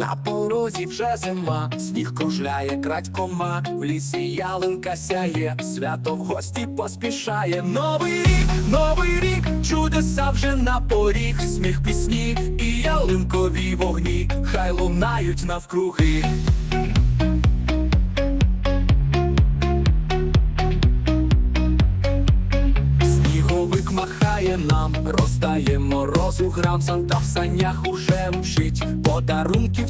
На порозі вже зима, сніг кружляє крадькома, в лісі ялинка сяє, свято в гості поспішає. Новий рік, новий рік, чудеса вже на поріг, сміх пісні і ялинкові вогні, хай лунають навкруги. Сніговик махає нам, роздає морозу грам, Санта в санях уже мчить, подарунків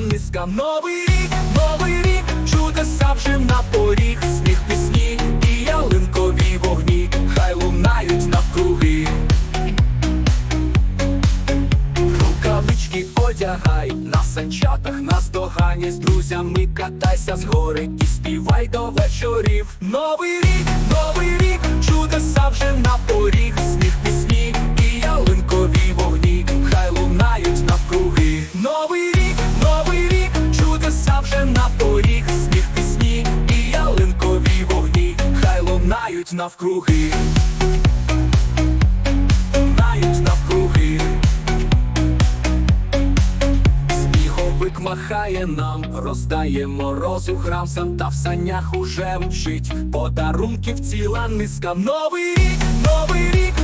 низка. Новий рік, новий рік, чудеса вже на поріг, сміх пісні і ялинкові вогні, хай лунають навкруги. Рукавички одягай, на санчатах наздогані з друзями катайся з гори і співай до вечорів. Новий рік, новий рік, чудеса вже на поріг, лунають навкруги. Лунають навкруги. Сніговик махає нам, роздає морозу храм, Санта в санях уже мчить, подарунків ціла низка. Новий рік, новий рік,